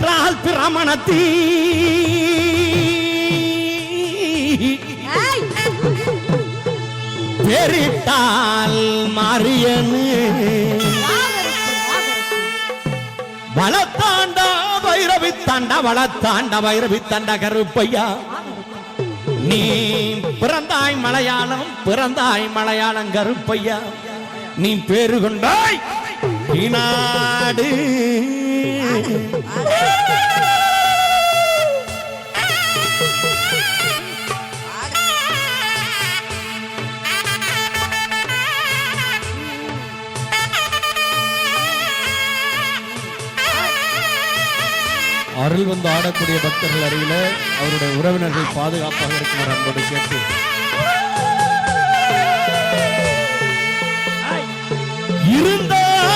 பெற்றால் பிரமணத்தீ. பெரிட்டால் மாரியனு. வளத்தாண்டா வைரவி தாண்டா வளத்தாண்டா வைரவி தாண்டா கருப்பையா. நீ பிறந்தாய் மலையாளம் பிறந்தாய் மலையாளம் கருப்பையா. நீ பேரு கொண்டாய் நாடு அருள் வந்து ஆடக்கூடிய பக்தர்கள் அருகில அவருடைய உறவினர்கள் பாதுகாப்பாக இருக்குமாறு அன்போடு கேட்டு.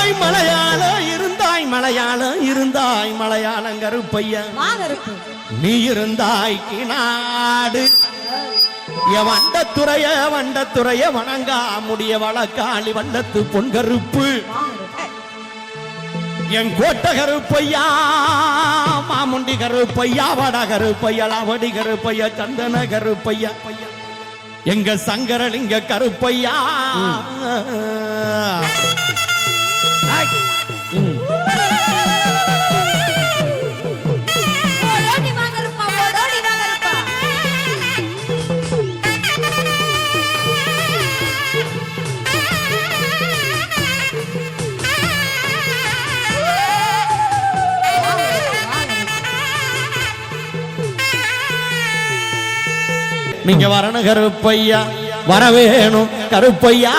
இருந்தாய் மலையாள இருந்தாய் மலையாள இருந்தாய் மலையாளம் கருப்பையா. நீ இருந்தாய் நாடு என் வண்டத்துறைய வண்டத்துறைய வணங்கா முடிய வழக்காளி வண்டத்து பொன்கருப்பு. என் கோட்டை கருப்பையா மாமுண்டி கருப்பையா வட கருப்பையா லாவடி கருப்பையா சந்தன கருப்பையா எங்க சங்கரலிங்க கருப்பையா நீங்க வரணும் கருப்பையா வர வேணும் கருப்பையா.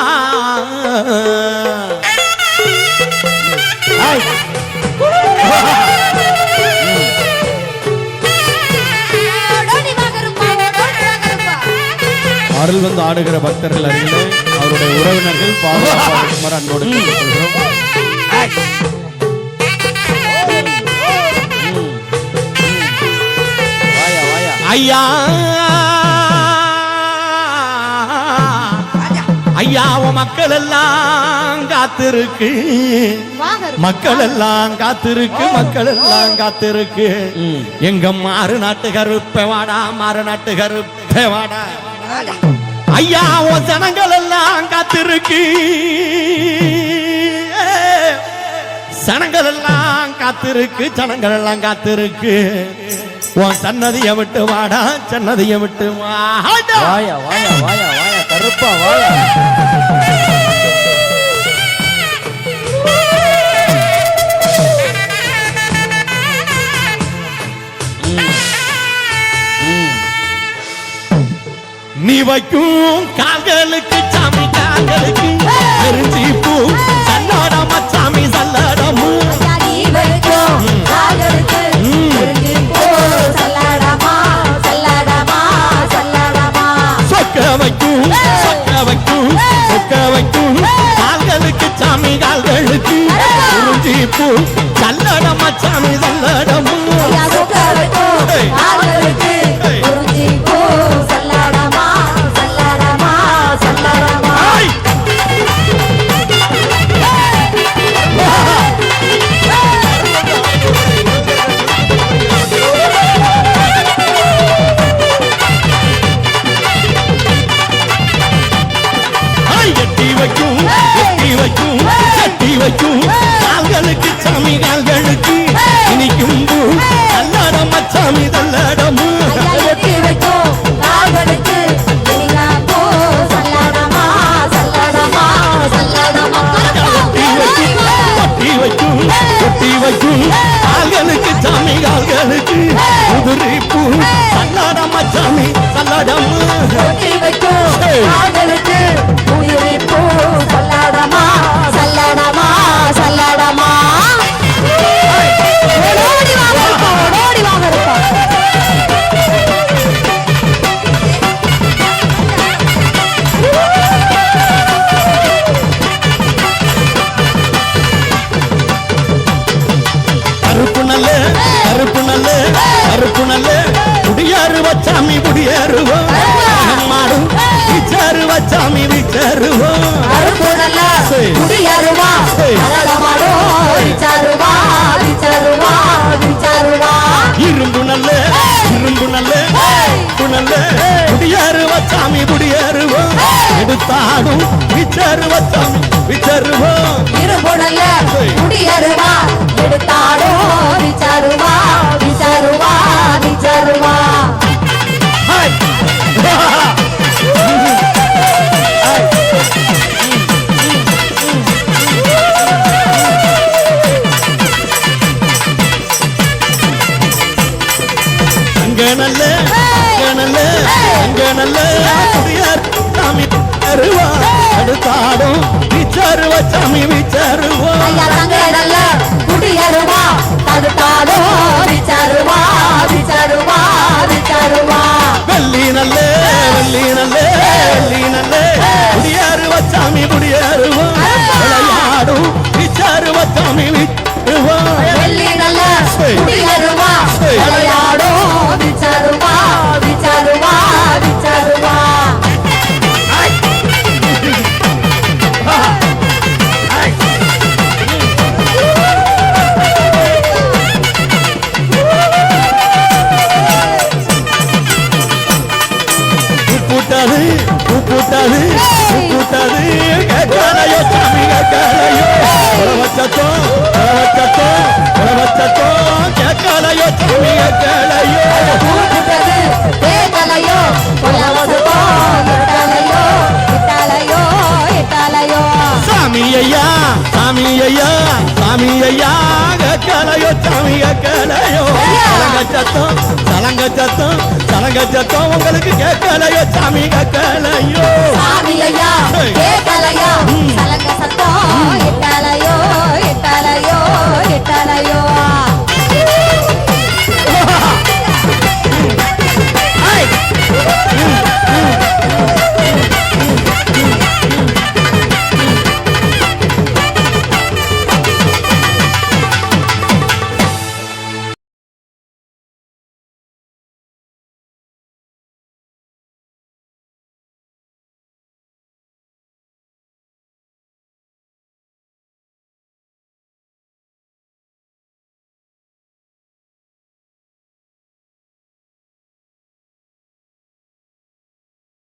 அருள் வந்து ஆடுகிற பக்தர்கள் அருகிலே அவருடைய உறவினர்கள் பாதுகாப்பாக அன்போடு கேட்டுக்கொள்கிறோம். ஐயா. மக்கள் எல்லாம் காத்திருக்கு. மக்கள் எல்லாம் காத்திருக்கு மக்கள் எல்லாம் காத்திருக்கு. எங்க மாறு நாட்டு கருப்பை வாடா மாறு நாட்டு கருப்பை வாடா. ஐயா உன் ஜனங்கள் எல்லாம் காத்திருக்கு. சனங்கள் எல்லாம் காத்திருக்கு ஜனங்கள் எல்லாம் காத்திருக்கு. உன் சன்னதியை விட்டு வாடா சன்னதியை விட்டு வாடா வாயா வாயா வாயா வாயா. கருப்பா வாயா நீ வைக்கும் கால்களுக்கு சாமி கால்களுக்கு உதிரி பூ சல்லட மச்சாமி சல்லடமு வைக்கும். அருவா அருப்புடல்ல குடி அருவா அழகமாடோ விச்சாருவா விச்சாருவா விச்சாருவா இரும்பு நல்ல இரும்பு நல்ல இரும்பு நல்ல. குடியாருவா சாமி குடியாருவா. எடுத்தாடும் விச்சாருவா சாமி விச்சாருவா இரும்பு நல்ல குடியாருவா எடுத்தாடும் விச்சாருவா நல்ல அங்க நல்ல குடியார் சாமி அருவா. அடுத்தாடும் விச்சாரு வச்சாமி விச்சாருவோம் ஐயா தங்கடல்ல குடியருவா. தடுத்தாடோ விச்சாருவா விச்சாருவா விச்சாருவா. வெள்ளி நல்ல வெள்ளி நல்ல வெள்ளி நல்ல குடியாரு வச்சாமி குடியாருவோம் விளையாடும் விச்சாரு வச்சாமி விச்சாருவோம் வெள்ளி நல்ல குடியருவா. உப்புட்டது உப்புட்டது கேட்கலையோ சாமி கேட்கலையோ உழவச்சத்தோ உழவச்சத்தோ உழவச்சத்தோ கேட்கலையோ சாமி கேட்கலையோ கூப்பிட்டது கேட்கலையோ கொல்லவசத்தோ இட்டாலையோ இட்டாலையோ இட்டாலையோ சாமி ஐயா சாமி ஐயா சாமி ஐயா கேட்கலையோ சாமி கேட்கலையோ சலங்க சத்தம் சலங்க சத்தம் சலங்க சத்தம் உங்களுக்கு கேட்கலையோ சாமி கேட்கலையோ